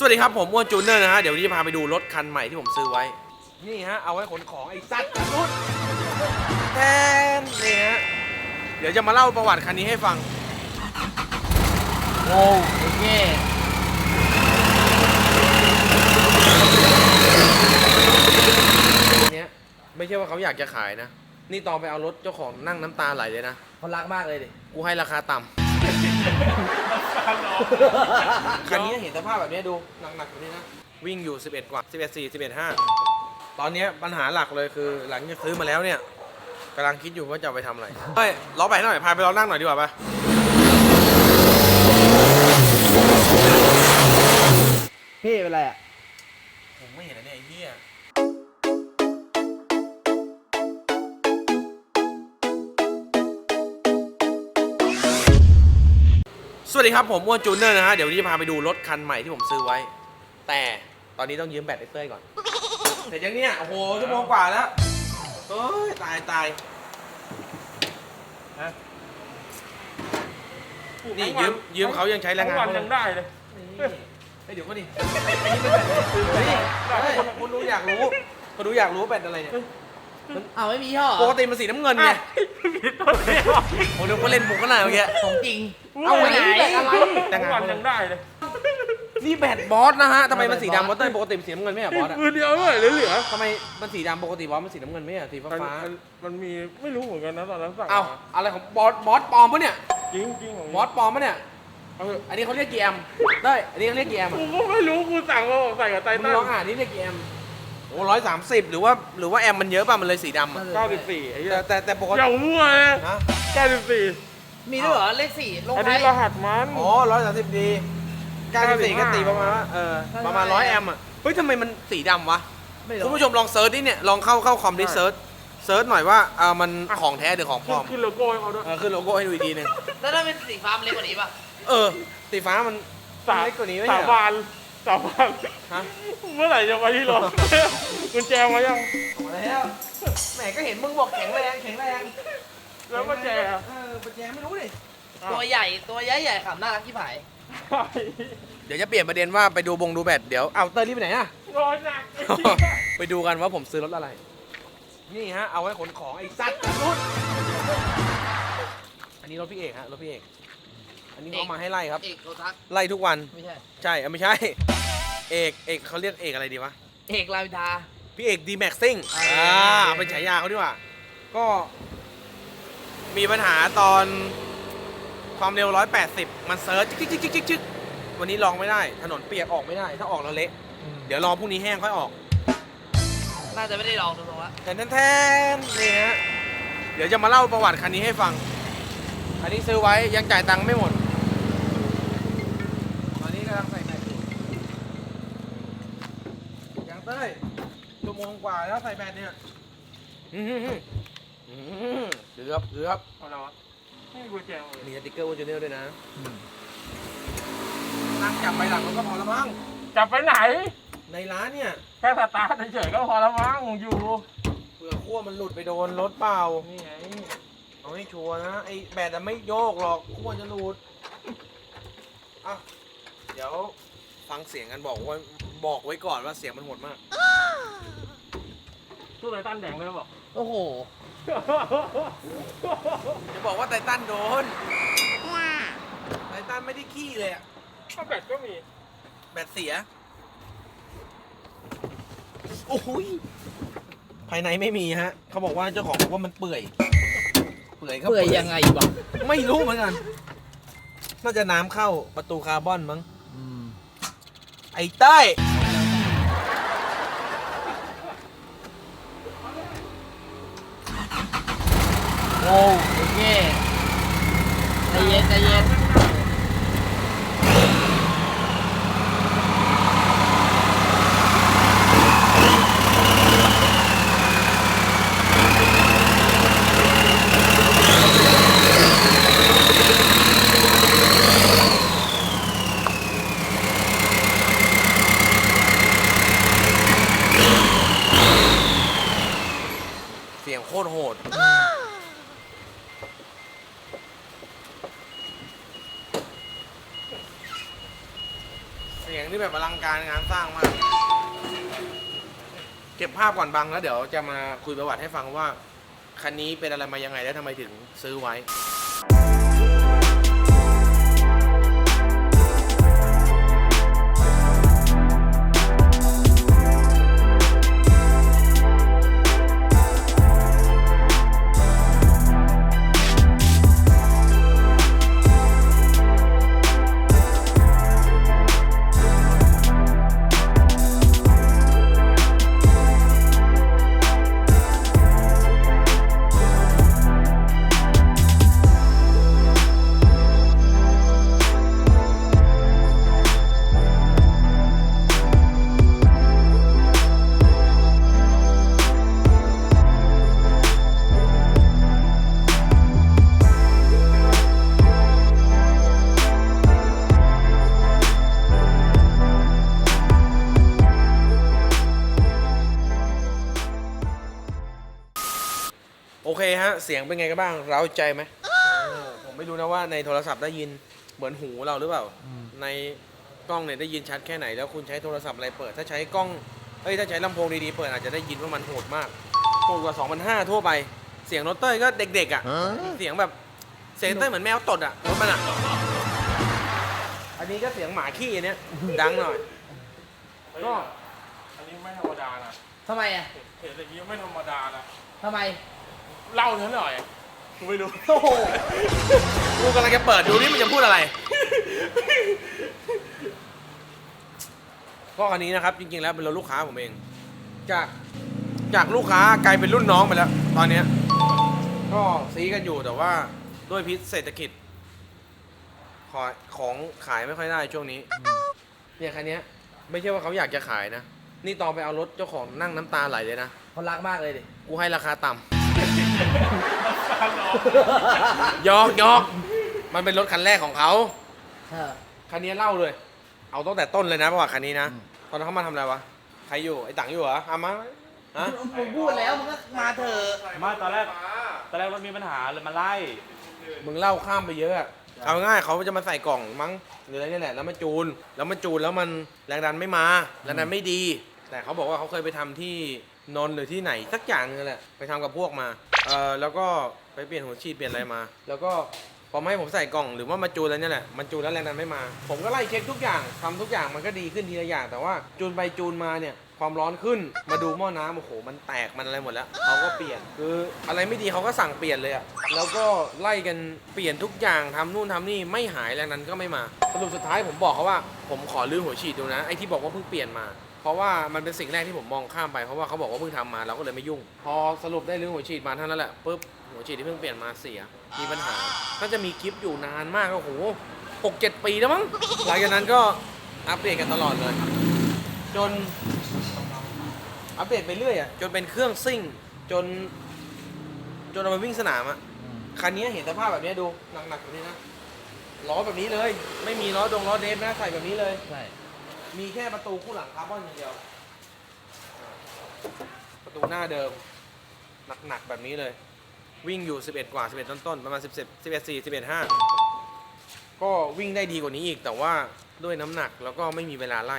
สวัสดีครับ ผมอ้วนจูเนอร์นะฮะ เดี๋ยววันนี้จะพาไปดูรถคันใหม่ที่ผมซื้อไว้ นี่ฮะ เอาไว้ขนของไอ้สัตว์รุ่นแทนนี่ฮะ เดี๋ยวจะมาเล่าประวัติคันนี้ให้ฟัง โอ้โอเคเนี้ยไม่ใช่ว่าเขาอยากจะขายนะ นี่ตอนไปเอารถเจ้าของนั่งน้ำตาไหลเลยนะเขารักมากเลยดิ กูให้ราคาต่ำ คันนี้เห็นสภาพแบบนี้ดูหนักๆแบบนี้นะ วิ่งอยู่ 11 กว่า 11 4 11 5 ตอนนี้ปัญหาหลักเลยคือหลังจากซื้อมาแล้วเนี่ยกำลังคิดอยู่ว่าจะเอาไปทำอะไร เฮ้ยล้อไปหน่อย พาไปล้อนั่งหน่อยดีกว่าปะพี่เป็นไรอะ สวัสดีครับ ผมอ้วนจูเนอร์นะฮะ เดี๋ยววันนี้จะพาไปดูรถคันใหม่ที่ผมซื้อไว้ แต่ตอนนี้ต้องยืมแบตไอ้เต้ยก่อน เสร็จยังเนี่ย โอ้โหชั่วโมงกว่าแล้วเอ้ย ตายตายนี่ยืมยืมเขายังใช้แรงงานทั้วันเขาเลยัย งได้เลย เฮ้ยเดี๋ยวก็ดิอันนี้เป็นแบตอะไรเฮ้ยเฮ้ยคนดูอยากรู้คนดูอยากรู้ว่าแบตอะไรเนี่ย เอาไม่มีห่อปกติมันสีน้ำเงินไงอะผิดตัวเดียวโอ้เดี๋ยวก็เล่นมุกกันหน่อยเมื่อกี้ของจริง เอาไหนไหนแบตอะไรทั้งวันยังได้เลยนี่แบตบอสนะฮะทำไมมันสีดำวะเต้ยปกติมันสีน้ำเงินไม่ใช่เหรอบอสอะมือเดียวไม่เหลือเหลือทำไมมันสีดำปกติบอสมันสีน้ำเงินไม่ใช่เหรอสีฟ้ามันฟ้ามันมันมีไม่รู้เหมือนกันนะตอนนั้นสั่งเอ้าอะไรของบอสบอสปลอมปะเนี่ยจริงจริงของบอสปลอมปะเนี่ยเอาเถอะอันนี้เขาเรียกกี่แอมป์เต้ยอันนี้เขาเรียกกี่แอมป์กูอะก็ไม่รู้กูสั่งมาบอกใส่กับไตมึงตันลองอ่านนี่เรียกกี่แอมป์ โอ้ร้อยสามสิบหรือว่าหรือว่าแอมป์มันเยอะป่ะ มันเลยสีดำอะเก้าสิบสี่ไอ้เหี้ยแต่แต่แต่ปกอติย่างมั่วเลยนะเก้าสิบสี่มีด้วยเหรอเลขสี่ลงอันท้านี้ยรหัสมัน อ๋อร้อยสามสิบดีเก้าสิบสี่ก็ตีประมาณว่าเออประมาณร้อยแอมป์อะ เฮ้ยทำไมมันสีดำวะ ไม่คุณรู้ผู้ชมลองเซิร์ชดิเนี่ย ลองเข้าเข้าคอมดิเซิร์ชเซิร์ชหน่อยว่าเออมันของแท้หรือของปลขึ้นอมขึ้นโลโก้ให้เขาด้วยเออขึ้นโลโก้ให้ดูอีกทีหนึงแล้วถ้าเป็นสีฟ้ามันเล็กกว่านี้ป่ะ เออสีฟ้ามันสามเล็กกว่านี้ไหมสามเนี่ยบาน สามบานฮะ เมื่อไหร่จะไปที่รถ กุญแจมายังมาแล้วแหมก็เห็นมึงบอกแข็งแรงแข็งแรงแล้วกุญแจอะเออกุญแจไม่รู้ดิตัวใหญ่ตัวใหญ่ใหญ่ขำน่ารักที่ผายเดี๋ยวจะเปลี่ยนประเด็นว่าไปดูบงดูแบตเดี๋ยวเอาเตอร์รีบไปไหนอะร้อนหนักไปดูกันว่าผมซื้อรถอะไร นี่ฮะ เอาไว้ขนของไอ้สัตว์รุ่นอันนี้รถพี่เอกฮะรถพี่เอก อันนี้เขามาให้ไล่ครับ เอกโรทักไล่ทุกวัน ไม่ใช่ ใช่เอ้าไม่ใช่ เอก เอกเขาเรียกเอกอะไรดีวะ เอกลาวิดา พี่เอกดีแม็กซิ่งอ่า อ่าเป็นฉายาเขาดีกว่า ก็มีปัญหาตอนความเร็ว 180 มันเซิร์ชจิ๊กจิ๊กจิ๊กจิ๊กจิ๊กวันนี้ลองไม่ได้ ถนนเปียกออกไม่ได้ ถ้าออกแล้วเละ เดี๋ยวรอพรุ่งนี้แห้งค่อยออก น่าจะไม่ได้ลองดูตรงละแทนแทนแทนนี่ฮะ เดี๋ยวจะมาเล่าประวัติคันนี้ให้ฟังอันนี้ซื้อไว้ยังจ่ายตังค์ไม่หมด ตอนนี้กำลังใส่แบตอยู่ ยังเต้ยชั่วโมงกว่าแล้วใส่แบตเนี่ยอื้อหือหืออื้อหือเกือบเกือบเอาละวะให้กุญแจมาเลยมีสติ๊กเกอร์วอร์จูเนลด้วยนะ นั่งจับไปหลังมันก็พอแล้วมั้งจับไปไหน ในร้านเนี่ยแค่สตาร์ทเฉยๆก็พอแล้วมั้งอยู่เผื่อขั้วมันหลุดไปโดนรถเปล่านี่ไงเอาให้ชัวร์นะไอ้แบตอะไม่โยกหรอกขั้วจะหลุดอะเดี๋ยวฟังเสียงกันบอกว่า บอกไว้ก่อนว่าเสียงมันโหดมากตู้ไททันแดงเลยบอก โอ้โห จะบอกว่าไททันโดนไททันไม่ได้ขี้เลยอะก็แบตก็มีแบตเสีย โอ้โหยภายในไม่มีฮะ เขาบอกว่าเจ้าของบอกว่ามันเปื่อย เปื่อยก็เปื่อยยังไงวะไม่รู้เหมือนกัน น่าจะน้ำเข้าประตูคาร์บอนมั้ง ไอ้เต้ยโอ้โอเคใจเย็นใจเย็น เสียงโคตรโหด เสียงนี่ นี่แบบอลังกานงานสร้างมาก เก็บภาพก่อนบังแล้วเดี๋ยวจะมาคุยประวัติให้ฟังว่า คันนี้เป็นอะไรมายังไงแล้วทำไมถึงซื้อไว้ เคฮะเสียงเป็นไงกันบ้างเร้าใจไหมเออผมไม่รู้นะว่าในโทรศัพท์ได้ยินเหมือนหูเราหรือเปล่าในกล้องเนี่ยได้ยินชัดแค่ไหนแล้วคุณใช้โทรศัพท์อะไรเปิด ถ้าใช้กล้องเอ้ยถ้าใช้ลำโพงดีๆเปิดอาจจะได้ยินว่ามันโหดมากโหดกว่า2,500ทั่วไป เสียงรถเต้ยก็เด็กๆอะ เสียงแบบเสียงเต้ยเหมือนแมวตดอะรถมันอะ อันนี้ก็เสียงหมาขี้อันเนี้ยดังหน่อย ก็อันนี้ไม่ธรรมดานะทำไมอะเห็นอย่างนี้ไม่ธรรมดานะทำไม เล่าเธอหน่อยกูไม่รู้โอ้โหกูกำลังจะเปิดดูนี่มันจะพูดอะไร ก็อันนี้นะครับ จริงๆแล้วเป็นรถลูกค้าผมเอง จากจากลูกค้ากลายเป็นรุ่นน้องไปแล้ว ตอนเนี้ยก็ซีกันอยู่แต่ว่าด้วยพิษเศรษฐกิจ ขอของขายไม่ค่อยได้ช่วงนี้เนี่ยคันเนี้ย ไม่ใช่ว่าเขาอยากจะขายนะ นี่ตอนไปเอารถเจ้าของนั่งน้ำตาไหลเลยนะ เขารักมากเลยดิ กูให้ราคาต่ำ ยอกยอกมันเป็นรถคันแรกของเขาเออคันนี้เล่าเลย เอาตั้งแต่ต้นเลยนะประวัติคันนี้นะอืมตอนนั้นเขามาทำอะไรวะ ใครอยู่ ไอ้ตังอยู่เหรอเอามาฮะมึงพูดแล้วมึงก็มาเถอะไม่ตอนแรก ตอนแรกรถมีปัญหาเลยมาไล่ มึงเล่าข้ามไปเยอะอะเอาง่ายๆเขาจะมาใส่กล่องมั้งหรืออะไรนี่แหละแล้วมาจูน แล้วมาจูนแล้วมันแรงดันไม่มา แรงดันไม่ดี แต่เขาบอกว่าเขาเคยไปทำที่ นนท์หรือที่ไหนสักอย่างนึงแหละไปทำกับพวกมาเออแล้วก็ไปเปลี่ยนหัวฉีดเปลี่ยนอะไรมา แล้วก็พอมาให้ผมใส่กล่องหรือว่ามาจูนแล้วเนี่ยแหละมันจูนแล้วแรงดันไม่มา ผมก็ไล่เช็คทุกอย่างทำทุกอย่างมันก็ดีขึ้นทีละอย่าง แต่ว่าจูนไปจูนมาเนี่ยความร้อนขึ้นมาดูหม้อน้ำโอ้โหมันแตกมันอะไรหมดแล้วเขาก็เปลี่ยนคืออะไรไม่ดีเขาก็สั่งเปลี่ยนเลยอะแล้วก็ไล่กันเปลี่ยนทุกอย่างทำนู่นทำนี่ไม่หายแรงนั้นก็ไม่มาสรุปสุดท้ายผมบอกเขาว่า ผมขอลื้อหัวฉีดดูนะไอ้ที่บอกว่าเพิ่งเปลี่ยนมา ราะว่ามันเป็นสิ่งแรกที่ผมมองข้ามไปเพราะว่าเขาบอกว่าเพิ่งทำมาเราก็เลยไม่ยุ่ง พอสรุปได้ลื้องหัวฉีดมาเท่านั้นแหละปุ๊บหัวฉีดที่เพิ่งเปลี่ยนมาเสียมีปัญหาก็จะมีคลิปอยู่นานมากโอ้โหหกเจ็ดปีแล้วมั้งหลังจากนั้นก็อัปเดตกันตลอดเลย จนอัปเดตไปเรื่อยอะจนเป็นเครื่องซิ่ง จน จนเอาไปวิ่งสนามอะคันนี้เห็นสภาพแบบนี้ดูหนักๆแบบนี้นะล้อแบบนี้เลย ไม่มีล้อดงล้อเดฟนะใส่แบบนี้เลยใช่ มีแค่ประตูคู่หลังคาร์บอนอย่างเดียว ประตูหน้าเดิม หนักๆแบบนี้เลย วิ่งอยู่ 11 กว่า 11 ต้นๆ ประมาณ10 11 4 11 5 ก็วิ่งได้ดีกว่านี้อีก แต่ว่าด้วยน้ำหนักแล้วก็ไม่มีเวลาไล่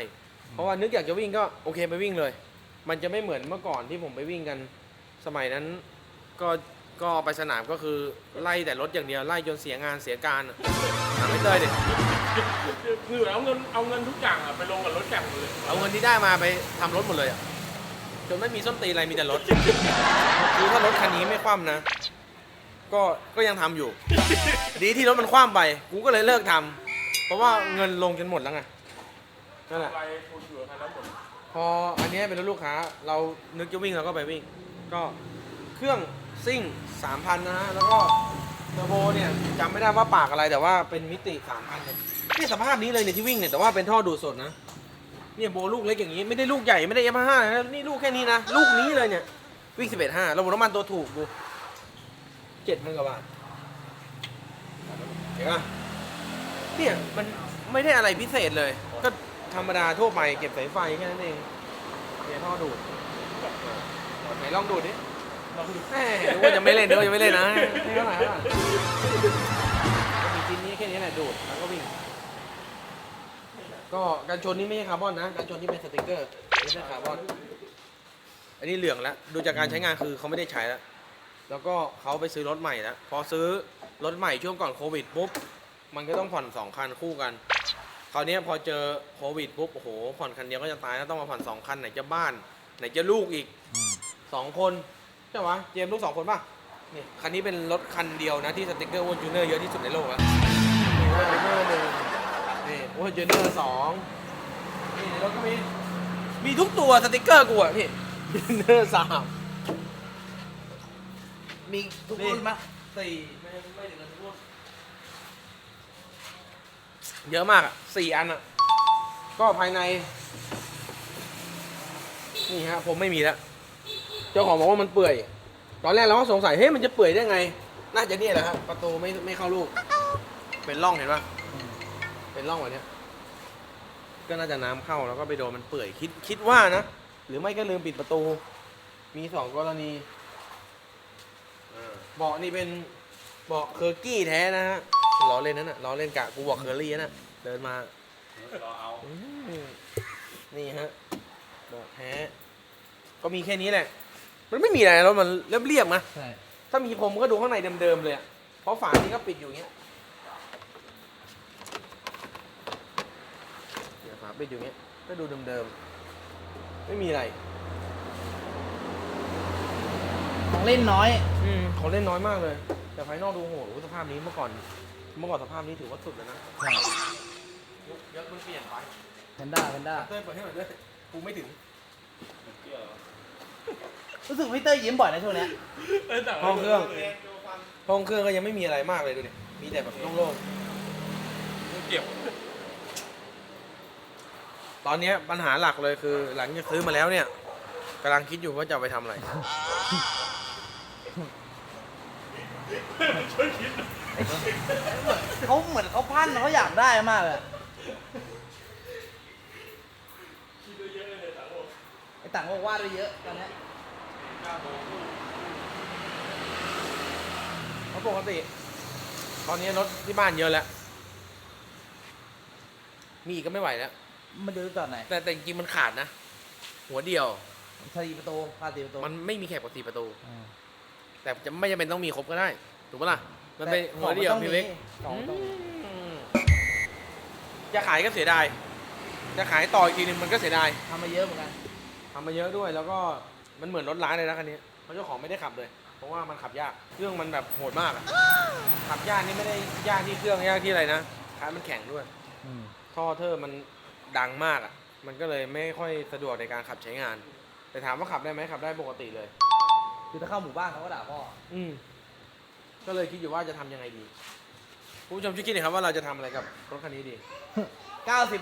เพราะว่านึกอยากจะวิ่งก็โอเคไปวิ่งเลย มันจะไม่เหมือนเมื่อก่อนที่ผมไปวิ่งกัน สมัยนั้นก็ก็ไปสนามก็คือไล่แต่รถอย่างเดียวไล่จนเสียงานเสียการอะถามไม่เตยดิ คือเอาเงินเอาเงินทุกอย่างอะไปลงกับรถแข่งหมดเลยเอาเงินที่ได้มาไปทำรถหมดเลยอะจนไม่มีส้นตีนอะไรมีแต่รถคือถ้ารถคันนี้ไม่คว่ำนะ ก็ก็ยังทำอยู่ ดีที่รถมันคว่ำไปกูก็เลยเลิกทำเพราะว่าเงินลงจนหมดแล้วไงนั่นแหละไปคุณอยู่กับใครแล้วหมดพออันเนี้ยเป็นรถลูกค้า เรานึกจะวิ่งเราก็ไปวิ่ง ก็เครื่องซิ่ง 3,000 นะฮะ แล้วก็เท อร์โบเนี่ยจำไม่ได้ว่าปากอะไรแต่ว่าเป็นมิติ3,000เนี่ยนี่สภาพนี้เลยเนี่ยที่วิ่งเนี่ยแต่ว่าเป็นท่อดูดสดนะเนี่ยโบลูกเล็กอย่างนี้ไม่ได้ลูกใหญ่ไม่ได้ยามาฮ่านะนี่ลูกแค่นี้นะลูกนี้เลยเนี่ยวิ่ง11.5ระบบน้ำมันตัวถูกดู7,000กว่าบาทเห็นปะเนี่ยมันไม่ได้อะไรพิเศษเลย ก็ธรรมดาทั่วไปเก็บสายไฟแค่นั้นเองเนี่ยท่อดูดไหนลองดูดิ แหมนึกว่าจะไม่เล่นนึกว่าจะไม่เล่นนะให้เท่าไหร่เท่าไหร่ก็มีชิ้นนี้แค่นี้แหละดูดแล้วก็วิ่ง ก็กันชนนี่ไม่ใช่คาร์บอนนะกันชนนี่เป็นสติกเกอร์ไม่ใช่คาร์บอน อันนี้เหลืองแล้วดูจากการใช้งานคือเขาไม่ได้ใช้แล้ว แล้วก็เขาไปซื้อรถใหม่แล้วพอซื้อรถใหม่ช่วงก่อนโควิดปุ๊บมันก็ต้องผ่อนสองคันคู่กันคราวเนี้ยพอเจอโควิดปุ๊บโอ้โหผ่อนคันเดียวก็จะตายแล้วต้องมาผ่อนสองคันไหนจะบ้าน ไหนจะลูกอีกสองคน ใช่ปะเจมส์ลูกสองคนป่ะนี่คันนี้เป็นรถคันเดียวนะที่สติกเกอร์อ้วนจูเนอร์เยอะที่สุดในโลกแล้วนี่อ้วนจูเนอร์หนึ่งนี่อ้วนจูเนอร์สองนี่ในรถก็มีมีทุกตัวสติกเกอร์กูอะพี่จูเนอร์สามมีทุกรุ่นปะสี่ไม่ไม่ถึงกันทุกรุ่นเยอะมากอะสี่อันอะก็ภายใน นี่ฮะผมไม่มีแล้ว เจ้าของบอกว่ามันเปื่อย ตอนแรกเราก็สงสัยเฮ้ยมันจะเปื่อยได้ไง น่าจะเนี่ยแหละครับ ประตูไม่ไม่เข้าลูก เป็นร่องเห็นปะเป็นร่องแบบเนี้ย ก็น่าจะน้ำเข้าแล้วก็ไปโดนมันเปื่อยคิดคิดว่านะ หรือไม่ก็ลืมปิดประตู มีสองกรณีอ่าเบาะนี่เป็นเบาะเคอร์กี้แท้นะฮะล้อเล่นนั่นน่ะล้อเล่นกะกูบอกเคอร์รี่นั่นน่ะเดินมารอเอาอืมนี่ฮะเบาะแท้ ก็มีแค่นี้แหละ มันไม่มีอะไรแล้วมันเรียบเรียบๆนะใช่ถ้ามีผมก็ดูข้างในเดิมๆเลยอะเพราะฝานี้ก็ปิดอยู่อย่างเงี้ยเนี่ยฝาปิดอยู่อย่างเงี้ยก็ดูเดิมๆไม่มีอะไร ของเล่นน้อย อืมของเล่นน้อยมากเลย แต่ภายนอกดูโหสภาพนี้เมื่อก่อน เมื่อก่อนสภาพนี้ถือว่าสุดแล้วนะใช่เยอะมันเปลี่ยนไปแพนด้าแพนด้าเต้ยเปิดให้หน่อยด้วยกูไม่ถึงเกี่ยวเห รอรู้สึกพี่เต้ยยิ้มบ่อยนะช่วงเนี้ยเอ้ยแต่ห้องเครื่อง ห้องเครื่องก็ยังไม่มีอะไรมากเลยดูดิมีแต่แบบโล่งเก็บๆตอนเนี้ยปัญหาหลักเลยคือ หลังจากซื้อมาแล้วเนี่ยกำลังคิดอยู่ว่าจะเอาไปทำอะไรเขาเหมือนเขาพันเขาอยากได้มากเลยไอ้ต่างบอกวาดไปเยอะตอนเนี้ย เพราะปกติ ตอนนี้รถที่บ้านเยอะแล้ว มีอีกก็ไม่ไหวแล้ว มันดูตอนไหนแต่แต่จริงๆมันขาดนะ หัวเดียวสี่ประตูพาสี่ประตูมันไม่มีแขกกว่าสี่ประตูอ่าแต่จะไม่จำเป็นต้องมีครบก็ได้ ถูกปะล่ะ มันเป็นแต่หัวเดียวของมันต้องพี่เล็กมีของมันต้องมีอืมจะขายก็เสียดาย จะขายต่ออีกทีนึงมันก็เสียดายทำมาเยอะเหมือนกัน ทำมาเยอะด้วยแล้วก็ มันเหมือนรถร้านเลยนะคันนี้เพราะเจ้าของไม่ได้ขับเลย เพราะว่ามันขับยาก เครื่องมันแบบโหดมากอะขับยากนี่ไม่ได้ยากที่เครื่องยากที่อะไรนะท้ายมันแข็งด้วย อืมท่อเทอร์มันดังมากอะมันก็เลยไม่ค่อยสะดวกในการขับใช้งาน แต่ถามว่าขับได้ไหมขับได้ปกติเลย คือถ้าเข้าหมู่บ้านเขาก็ด่าพ่อ อืมก็เลยคิดอยู่ว่าจะทำยังไงดีคุณผู้ชมช่วยคิดหน่อยครับว่าเราจะทำอะไรกับรถคันนี้ดี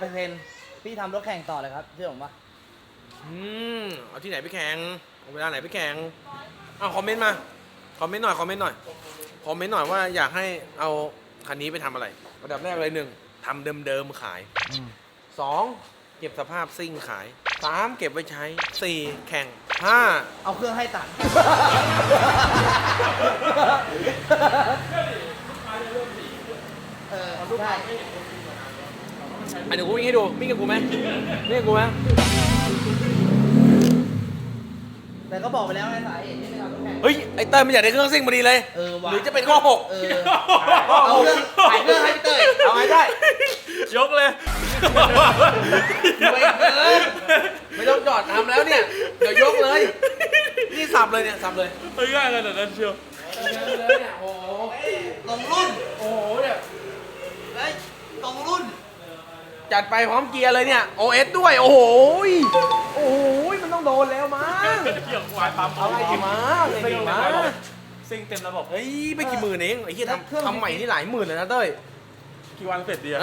90%พี่ทำรถแข่งต่อเลยครับเชื่อผมปะ อืมเอาที่ไหนไปแข่งเอาเวลาไหนไปแข่งเอาคอมเมนต์มา คอมเมนต์หน่อย คอมเมนต์หน่อย คอมเมนต์หน่อยว่าอยากให้เอาคันนี้ไปทำอะไร ระดับแรกเลยหนึ่งทำเดิมๆขายสองเก็บสภาพซิ่งขายสามเก็บไว้ใช้สี่แข่งห้าเอาเครื่องให้ตัด เออใช่ อันเดี๋ยวกูวิ่งให้ดูวิ่งกับกูไหมวิ่งกับกูไหม แต่ก็บอกไปแล้วไงสาเหตุที่ไม่ทำรถแข่งเฮ้ยไอเต้ยไม่อยากได้เครื่องซิ่งพอดีเลย เออว่ะหรือจะเป็นข้อหกเออเอาเครื่องขายเครื่องให้พี่เต้ยเอาไงได้ยกเลยไม่เกินไม่ต้องจอดทำแล้วเนี่ยเดี๋ยวยกเลย นี่สับเลยเนี่ยสับเลยเฮ้ยง่ายขนาดนั้นเชียวเลยเนี่ยโอ้โหตรงรุ่นโอ้โหเนี่ยเฮ้ยตรงรุ่น จัดไปพร้อมเกียร์เลยเนี่ย OS ด้วย โอ้โหยโอ้โหยมันต้องโดนแล้วมั้ง เกี่ยวควายปั๊มเอาอะไรดีมาอะไรดีมาซิ่งเต็มระบบเฮ้ยไม่กี่หมื่นเองไอ้เหี้ยเครื่องทำทำใหม่นี่หลายหมื่นเลยนะเต้ยกี่วันเสร็จดีอะ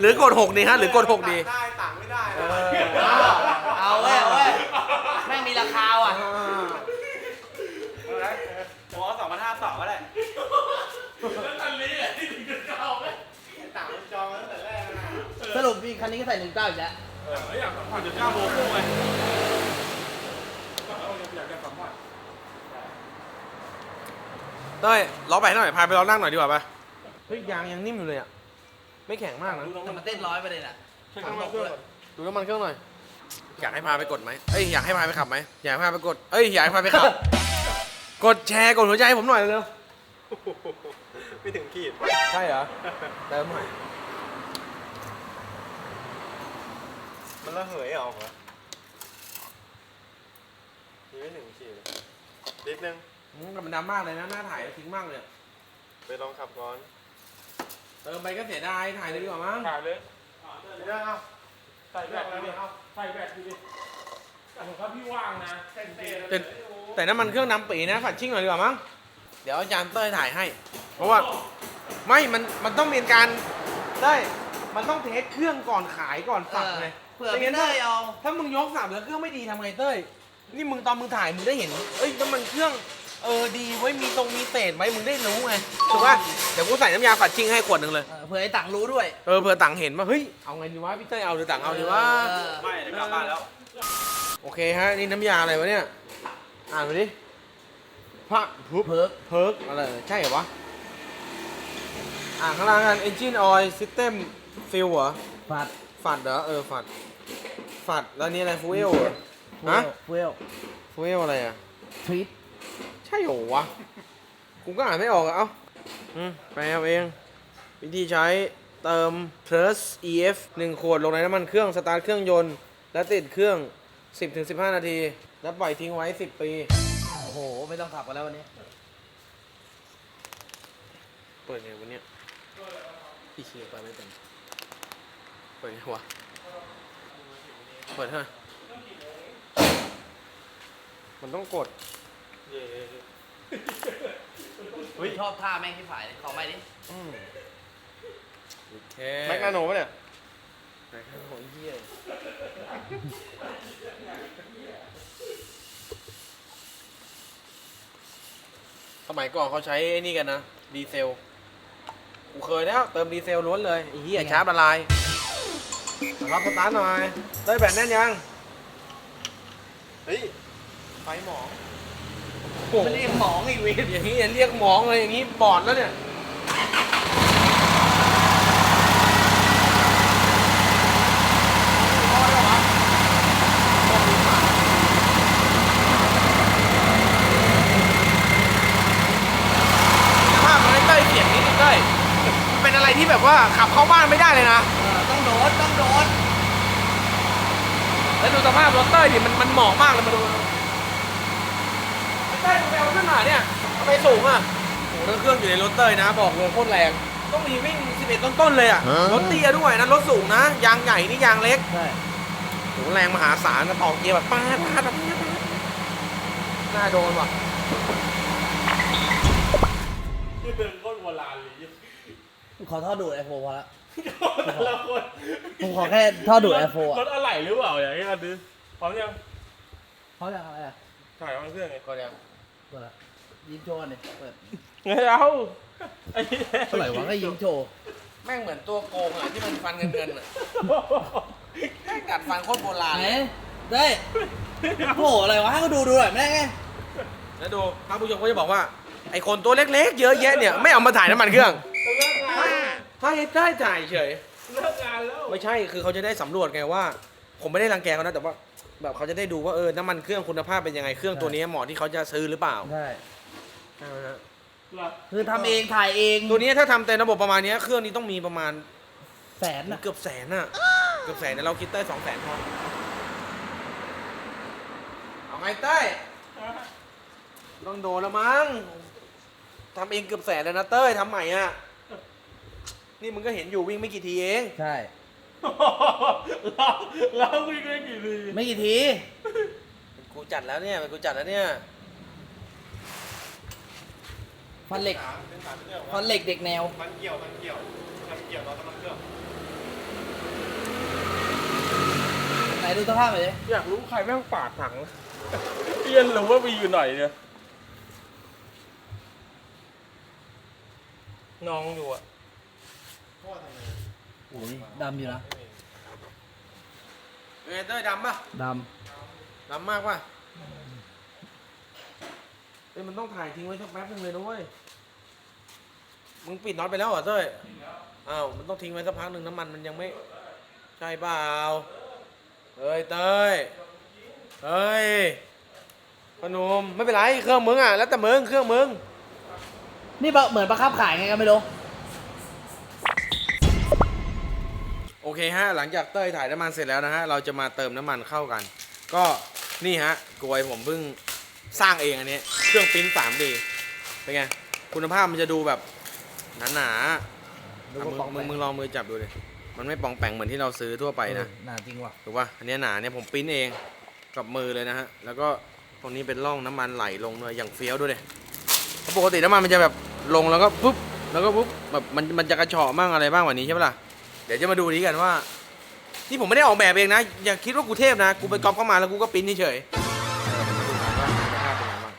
หรือกดหกดีฮะหรือกดหกดีได้ต่างไม่ได้เออเอาเว้ยเอาเว้ยแม่งมีราคาว่ะหัวสองพันห้าสองก็ได้อันนี้ที่ถึงจะเข้าไหมาตั้งแต่แรกสรุปพี่คันนี้ก็ใส่หนึ่งเก้าอีกแล้ว เอออยากสัมผัสจะก้าวโลโก้ไงอยากจะสัมผัสเต้ยล้อไปหน่อย พาไปล้อนั่งหน่อยดีกว่าปะเฮ้ยยางยังนิ่มอยู่เลยอะไปไม่แข็งมากนะดูน้ำแต่มัมันนเต้นร้อยไปเลยน่ะเช็คน้ำมันเครื่องก่อนดูน้ำมันเครื่องหน่อย อยากให้พาไปกดไหมเอ้ยอยากให้พาไปขับไหมอยากให้พาไปกด เอ้ยอยากให้พาไปขับ กดแชร์กดหัวใจให้ผมหน่อยเร็วไม่ถึงขีด ใช่เหรอเติมหน่อย มันระเหยออกเหรอนี่ไม่ถึงขีดเลยนิดนึงอืมแต่มันดำมากเลยนะหน้าถ่ายแล้วทิ้งมากเลยอะไปลองขับก่อนเติมไปก็เสียดายถ่ายเลยดีกว่ามั้งถ่ายเลยไม่ได้เอาใส่แบตดูดิใส่แบตดูดิผมครับพี่ว่างนะแต่แต่น้ำมันเครื่องดำปีนะผัดชิ่งหน่อยดีกว่ามั้งเดี๋ยวอาจารย์เต้ยถ่ายให้ เพราะว่าไม่มันมันต้องมีการได้ มันต้องเทสเครื่องก่อนขายก่อนสับไงเผื่อไม่ไม่งั้นได้เอา ถ้ามึงยกสับแล้วเครื่องไม่ดีทำไงเต้ย นี่มึงตอนมึงถ่ายมึงได้เห็น เอ้ยน้ำมันเครื่อง เออดีไว้ยมีตรงมีเศษไว้มึงได้รู้ไงถูกป่ะเดี๋ยวกูใส่น้ำยาฝัดชิ่งให้ขวดหนึ่งเลย เออเผื่อไอ้ตังรู้ด้วยเออเผื่อต่างเห็นว่าเฮ้ย เอาไงดีวะพี่เต้ยเอาหรือต่างเอาดีวะ เออไม่เดี๋ยวกลับบ้านแล้ว โอเคฮะนี่น้ำยาอะไรวะเนี่ย อ่านไปดิพระพุบเพิร์กเพิร์กอะไรใช่เหรอวะ อ่านข้างล่างกัน engine oil system fill เหรอฟัดฝัดเหรอ เออ ฝัด ฝัดแล้วนี่อะไร fuel เหรอฮะเวล fuel อะไรอะทริปใช่เหรอวะ กูก็อ่านไม่ออกอะเอ้าอืมไปเอาเอง วิธีใช้เติม plus ef 1 ขวดลงในน้ำมันเครื่อง สตาร์ทเครื่องยนต์ แล้วติดเครื่อง 10-15 นาที แล้วปล่อยทิ้งไว้ 10 ปี โอ้โห ไม่ต้องขับกันแล้ววันนี้ เปิดไงวันเนี้ยพี่เชียร์ไปไม่เป็น เปิดไงวะ เปิดฮะมันต้องกดเย้ชอบท่าแม่งที่ฝ่ายเลยขอไม่ดิอืมโอเคแม็กนาโนปะเนี่ย แม็กนาโนเฮียสมัยก่อนเขาใช้ไอ้นี่กันนะ ดีเซล กูเคยแล้ว เติมดีเซลล้วนเลยไอ้เหี้ยชาร์จละลาย รับสตาร์ทหน่อย ได้แบตแน่นยัง เฮ้ย ไฟหมองโอ้โหมันเรียกหมองอีกเวิอย่างนี้อย่าเรียกหมองเลยอย่างนี้บอดแล้วเนี่ย ภาพมันใกล้ๆเสียงนิดนึงได้มันเป็นอะไรที่แบบว่าขับเข้าบ้านไม่ได้เลยนะเออต้อง โดดต้องโดดแล้วดูสภาพรถเต้ยดิมันมันหมองมากเลยมาดูเต้ยไปเอาขึ้นมาเนี่ยทำไมสูงอะโอ้โหแล้วเครื่องอยู่ในรถเต้ยนะ บอกเลยโคตรแรงต้องมีวิ่ง 11 ต้นๆเลยอะรถเตี้ยด้วยนะรถสูงนะยางใหญ่นี่ยางเล็กใช่โหแรงมหาศาลนะต่อเกียร์แบบป้าดป้าดป้าดป้าดน่าโดนว่ะนี่เป็นคนโบราณเลยขอท่อดูดไอโฟพอละ แต่ละคนผมขอแค่ท่อดูดไอโฟรอะถอะไรหรือเปล่าอย่างนี้กันดิพร้อมยังเขาเรียกอะไรอะถ่ายมันเครื่องไงก็ยังเปิดละยิ้มโชว์หน่อยเปิดไงเอาไอ้เหี้ยเท่าไหร่วะก็ยิ้มโชว์แม่งเหมือนตัวโกงอะที่มันฟันเงินเงินๆอะแม่งกัดฟันโคตรโบราณไหนเลยได้โอ้โหอะไรวะให้เขาดูดูหน่อยไม่ได้ไงแล้วดูท่านผู้ชมก็จะบอกว่าไอคนตัวเล็กๆ เยอะแยะเนี่ยไม่เอามาถ่ายน้ำมันเครื่อง เลิกงาน ถ้าให้ได้ถ่ายเฉย เลิกงานแล้วไม่ใช่คือเขาจะได้สำรวจไงว่า ผมไม่ได้รังแกเขานะแต่ว่าแบบเขาจะได้ดูว่าเออน้ำมันเครื่องคุณภาพเป็นยังไงเครื่องตัวนี้เหมาะที่เขาจะซื้อหรือเปล่าใช่ใช่ไหมฮะเหรอคือทำเองถ่ายเองตัวนี้ถ้าทำแต่ระบบประมาณนี้เครื่องนี้ต้องมีประมาณแสนน่ะเกือบแสนอะเกือบแสนแต่เราคิดเต้ยสองแสนพอเอาไงเต้ยต้องโดนแล้วมั้งทำเองเกือบแสนแล้วนะเต้ยทำใหม่อะ นี่มึงก็เห็นอยู่วิ่งไม่กี่ทีเอง ใช่ เราเราคุยกันกี่ทีไม่กี่ทีเป็นกูจัดแล้วเนี่ยเป็นกูจัดแล้วเนี่ยฟันเหล็กสามเป็นสามเครื่องฟันเหล็กเด็กแนว มันเกี่ยวมันเกี่ยวมันเกี่ยวเราต้องมันเครื่องไหนดูสภาพหน่อยดิอยากรู้ใครแม่งปาดถังเรียนรู้ว่ามีอยู่หน่อยเนี่ยน้องอยู่อะพ่อทำไง โอ้ยดำอยู่นะเป็นไงเต้ยดำปะดดำมากปะเอ้ยมันต้องถ่ายทิ้งไว้สักแป๊บนึงเลยนะเว้ย มึงปิดน็อตไปแล้วเหรอเต้ยำอ้าวมันต้องทิ้งไว้สักพักหนึ่งน้ำมันมันยังไม่ ใช่เปล่าเฮ้ยเต้ยเฮ้ยพนมไม่เป็นไรเครื่องมึงอะแล้วแต่มึงเครื่องมึงนี่บะเหมือนประคับขายไงก็ไม่รู้ เคฮะหลังจากเต้ยถ่ายน้ำมันเสร็จแล้วนะฮะเราจะมาเติมน้ำมันเข้ากัน ก็นี่ฮะกลวยผมเพิ่งสร้างเองอันนี้ เครื่องปริ้น 3D เป็นไงคุณภาพมันจะดูแบบหนาๆดูอะว่ามึงปองแปงมึงมึงลองมือจับดูเลยมันไม่ปองแปงเหมือนที่เราซื้อทั่วไปนะหนาจริงว่ะถูกป่ะอันเนี้ยหนาเนี่ยผมปริ้นเองกับมือเลยนะฮะแล้วก็ตรงนี้เป็นร่องน้ำมันไหลลงด้วยอย่างเฟี้ยวด้วยเลยเพราะปกติน้ำมันมันจะแบบลงแล้วก็ปุ๊บแล้วก็ปุ๊บแบบมันมันจะกระเฉาะบ้างอะไรบ้างกว่านี้ใช่ปะล่ะ เดี๋ยวจะมาดูนี้กันว่า นี่ผมไม่ได้ออกแบบเองนะ อย่าคิดว่ากูเทพนะ กูไปก๊อปเข้ามาแล้วกูก็ปริ้นเฉยๆเออมาดูกันว่าคุณภาพเป็นไงบ้าง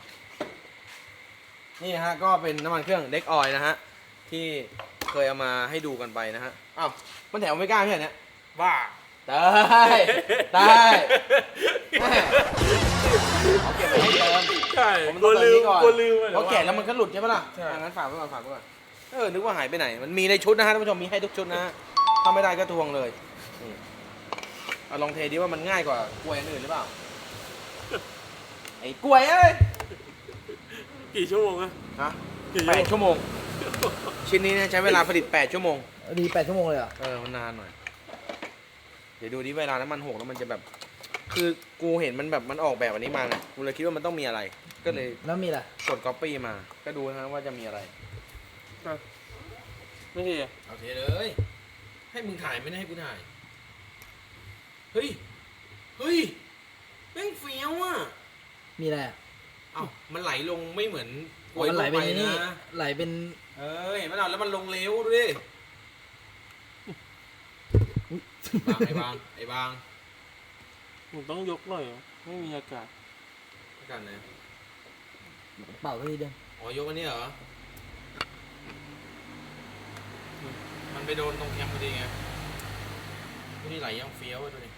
นี่นะฮะก็เป็นน้ำมันเครื่องเด็กออยนะฮะที่เคยเอามาให้ดูกันไปนะฮะอ้าวมันแถวไม่กล้าใช่ไหมเนี่ยบ้าได้ได้แม่เอาเก็บไว้ให้เติมใช่ผมกลัวต้องเติลืมมนี่ก่อนกลัวลืมไปเพราะแกะแล้วมันก็หลุดใช่ปะล่ะใช่อะงั้นฝากไว้ก่อนฝากไว้ก่อนเออนึกว่าหายไปไหน มันมีในชุดนะฮะท่านผู้ชมมีให้ทุกชุดนะฮะ ถ้าไม่ได้ก็ทวงเลยนี่เอาลองเทดิว่ามันง่ายกว่ากล้วยอันอื่นหรือเปล่า ไอ้กล้วยเอ้ยกี่ชั่วโมงอะฮะกี่แปดชั่วโมง ชิ้นนี้เนี่ยใช้เวลาผลิตแปดชั่วโมง ดีแปดชั่วโมงเลยเหรอเออ มันนานหน่อย เดี๋ยวดูดิเวลาน้ำมันหกแล้วมันจะแบบ คือกูเห็นมันแบบมันออกแบบอันนี้มาไงกูเลยคิดว่ามันต้องมีอะไร ก็เลยแล้วมีอะไรกด copy มา ก็ดูนะว่าจะมีอะไร ไม่ใช่เอาเทเลย ให้มึงถ่ายไม่ได้ให้กูถ่าย เฮ้ย เฮ้ยแม่งเฟี้ยวอะ มีอะไรอะเอ้ามันไหลลงไม่เหมือนกอ๋ล้อวยมันไหลทั่วเป็นไปนี่นะไหลเป็น เออเห็นไหมล่ะแล้วมันลงเร็วดูดิบางไอ้บางไอ้บางผมต้องยกหน่อยอะไม่มีอากาศกันนะเป่าเท่านี้เดียวอ๋อยกอันนี้เหรอ มันไปโดนตรงแคมพอดีไงดูนี่ไหลยังเฟี้ยวอะดูดิ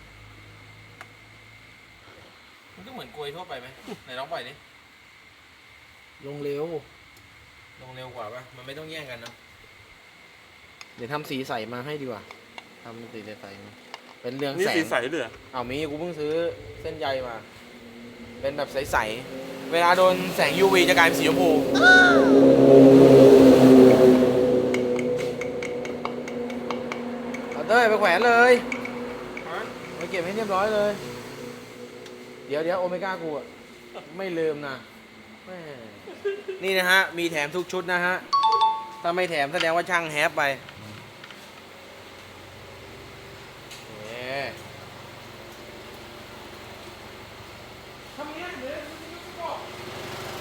มันก็เหมือนกลวยทั่วไปไหมไหนลองปล่อยดิ ลงเร็ว ลงเร็วกว่าปะมันไม่ต้องแย่งกันนะเดี๋ยวทำสีใสมาให้ดีกว่าทำสีใสๆมาเป็นเรืองนี่แสสีงใสเลยเหรอเอามีกูเพิ่งซื้อเส้นใยมา เป็นแบบใส ๆ เวลาโดนแสง UV จะกลายเป็นสีชมพู ไปแขวนเลยไปเก็บให้เรียบร้อยเลย เดี๋ยวเดี๋ยวโอเมก้ากูอะไม่ลืมนะนี่นะฮะ มีแถมทุกชุดนะฮะ ถ้าไม่แถมแสดงว่าช่างแฮปไป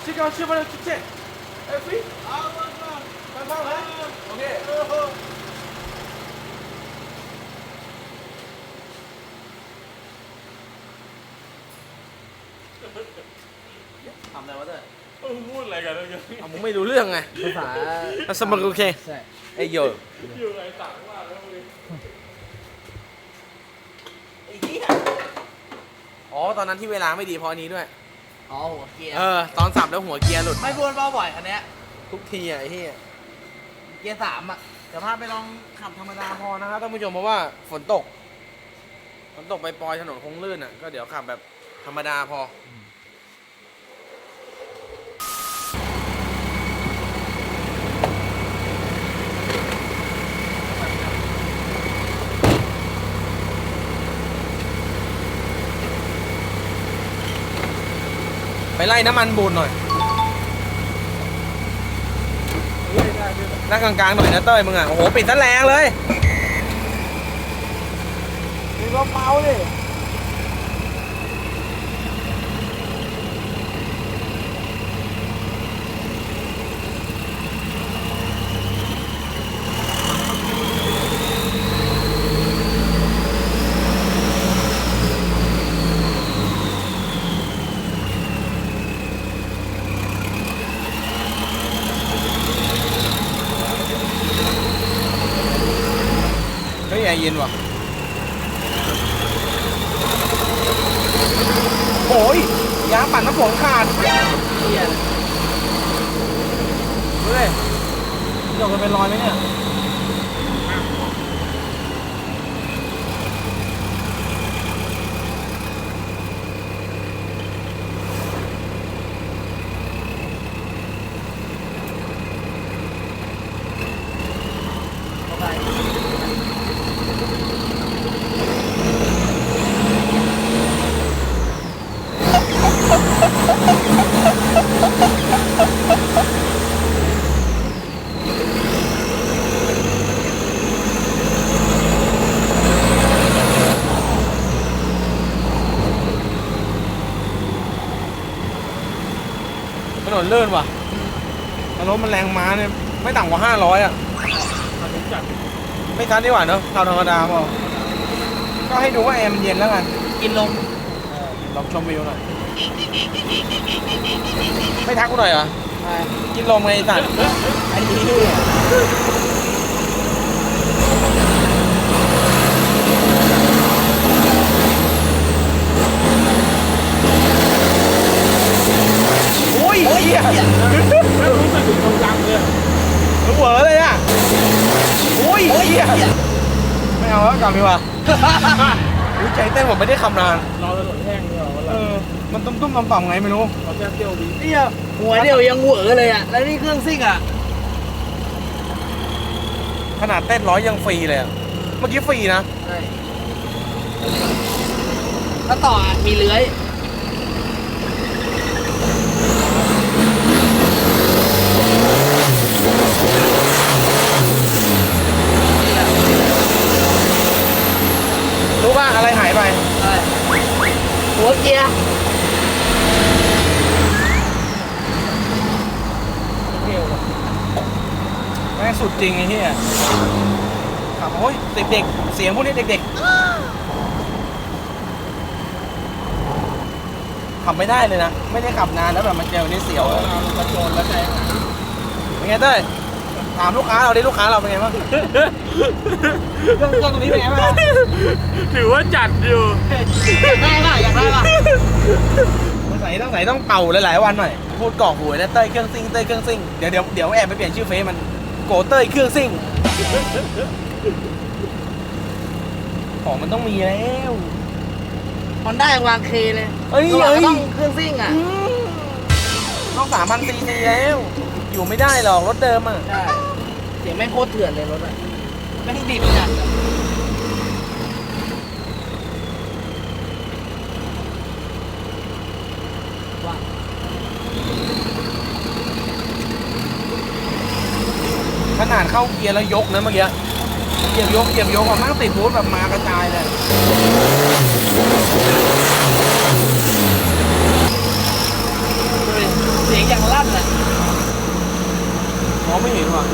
ชิคก้ายชิคกี้ายชิคกี้พายเอฟฟี่อ้าวมาแล้าแล้วโอเค ทำอะไรวะเต้ยเออพูดอะไรกันเนี่ยเอามึงไม่รู้เรื่องไงภาษาแล้วสมโอเคใช่ไอ้โยอยู่ไรต่างว่าแล้วเลยไอ้เหี้ยอ๋อตอนนั้นที่เวลาไม่ดีเพราะอันนี้ด้วย อ๋อหัวเกียร์ เออ ตอนสับแล้วหัวเกียร์หลุด ไม่พูดเป้าบ่อยคันเนี้ยทุกทีอะไอ้เหี้ยเกียร์สามอะเดี๋ยวพาไปลองขับธรรมดาพอนะครับท่านผู้ชมเพราะว่าฝนตก ฝนตกไปปลอยๆถนนคงลื่นอะ ก็เดี๋ยวขับแบบธรรมดาพอ ไปไล่น้ำมันบูดหน่อยนั่งกลางๆหน่อยนะเต้ยมึงอะ โอ้โห ปิดซะแรงเลยมึงก็เมาเลย เฮ้ยแอร์เย็นว่ะโอ้ยยางปั่นน้ำฝนขาด เกียร์ ดูเลยจบกันเป็นรอยไหมเนี่ย นลื่นว่ะแต่รถมันแรงม้าเนี่ยไม่ต่ำกว่า500อะคันนี้จัดไม่ทันดีกว่าเนอะเราธรรมดาพอก็ให้ดูว่าแอร์มันเย็นแล้วกันกินลมลองชมวิวหน่อยไม่ทักกูหน่อยเหรอกินลมไงไอ้สัตว์ไอ้นี่ โอ้ยเหี้ย ไม่ รู้สึกถึงตรงกลางเลยเหวอเลยอะโอ้ยเหี้ยไม่เอาแล้วกลับดีกว่าอุ๊ยใจเต้นผมไม่ได้คำนานรอนถนนแห้งเลยเหรอวันหเอลังอมันตุ้มตุ้มๆต่อมๆไงไม่รู้เราแค่เที่ยวดีเนี่ยหัวเดียวยังเหวอเลยอะ แล้วนี่เครื่องซิ่งอะ ขนาดเต้นร้อยยังฟรีเลยอะเมื่อกี้ฟรีนะ ถ้าต่ออะมีเลื้อย รู้ป่ะอะไรหายไป ใช่ หัวเกียร์เที่ยวว่ะแม่งสุดจริงไอ้เหี้ยขับโอ้ยเด็กๆ เสียงพวกนี้เด็กๆขับไม่ได้เลยนะ ไม่ได้ขับนานแล้วแบบมาเจอวันนี้เสียวเราโจนแล้วใจหายเป็นไงเต้ย ถามลูกค้าเราดิลูกค้าเราเป็นไงบ้างเครื่องเครื่องตรงนี้เป็นไงบ้าง ถือว่าจัดอยู่ อยากได้ป่ะอยากได้ป่ะต้องใส่ต้องใส่ต้องเป่าหลายๆวันหน่อย พูดกรอกหูนะเต้ยเครื่องซิ่งเต้ยเครื่องซิ่งเดี๋ยวเดี๋ยวเดี๋ยวแอบไปเปลี่ยนชื่อเฟซมันโกเต้ยเครื่องซิ่งของมันต้องมีแล้วฮอนด้าวางเคเลยเอ้ยตัวเอ้ยต้องเครื่องซิ่งอะอืมต้องสามพันซีซีแล้ว อยู่ไม่ได้หรอกรถเดิมอะ ใช่เสียงไม่งโคตรเถื่อนเลยรถอะไม่งดิบจัดอะขนาดเข้าเกียร์แล้วยกนะเมื่อกี้เกียร์ยกเกียร์ยกอะมั่งติดบูธแบบมากระจายเลยดูดิเสียงอย่างลั่นอะม องไม่เห็นว่ะ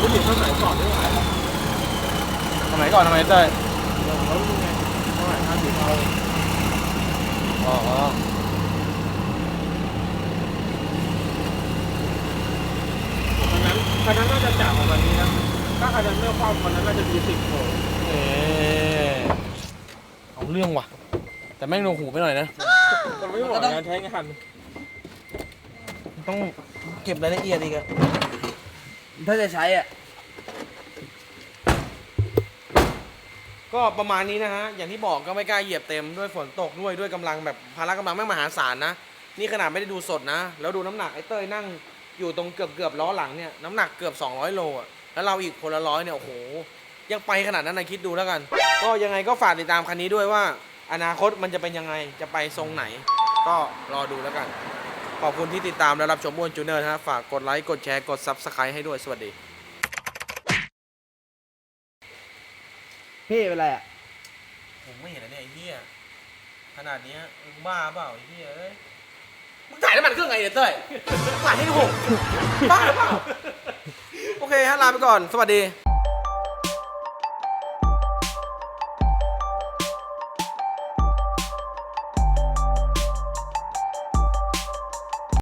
รู้สึกสมัยก่อนด้วยสมัยก่อนทำไมเต้ยเขาดูไงเท่าไหร่ห้าสิบเอาอ๋อคันนั้นคันนั้นน่าจะจ่าประมาณนี้นะ ถ้าคันนั้นไม่คว่ำคันนั้นน่าจะมีสิบโผล่เออเอาเรื่องว่ะ แต่แม่งโดนหูไปหน่อยนะแต่ไม่ไหวงานใช้งานต้องเก็บรายละเอียดอีกอะถ้าจะใช้อะก็ประมาณนี้นะฮะ อย่างที่บอกก็ไม่กล้าเหยียบเต็มด้วยฝนตกด้วยด้วยกำลังแบบพละกำลังแม่งมหาศาลนะ นี่ขนาดไม่ได้ดูสดนะ แล้วดูน้ำหนักไอ้เต้ยนั่งอยู่ตรงเกือบเกือบล้อหลังเนี่ยน้ำหนักเกือบ 200 โลอะแล้วเราอีกคนละร้อยเนี่ยโอ้โหยังไปขนาดนั้นนะคิดดูแล้วกัน ก็ยังไงก็ฝากติดตามคันนี้ด้วยว่า อนาคตมันจะเป็นยังไงจะไปทรงไหน ก็รอดูแล้วกัน ขอบคุณที่ติดตามและรับชมอ้วนจูเนอร์นะฮะฝากกดไลค์กดแชร์กด Subscribe ให้ด้วยสวัสดี พี่เป็นไรอะ ผมไม่เห็นนะเนี่ยไอ้เหี้ยขนาดเนี้ยมึงบ้าเปล่าไอ้เหี้ยเอ้ยมึงถ่ายน้ำมันเครื่องไงเนี่ยเต้ยถ่ายให้ผมบ้าเปล่า โอเคฮะลาไปก่อน สวัสดี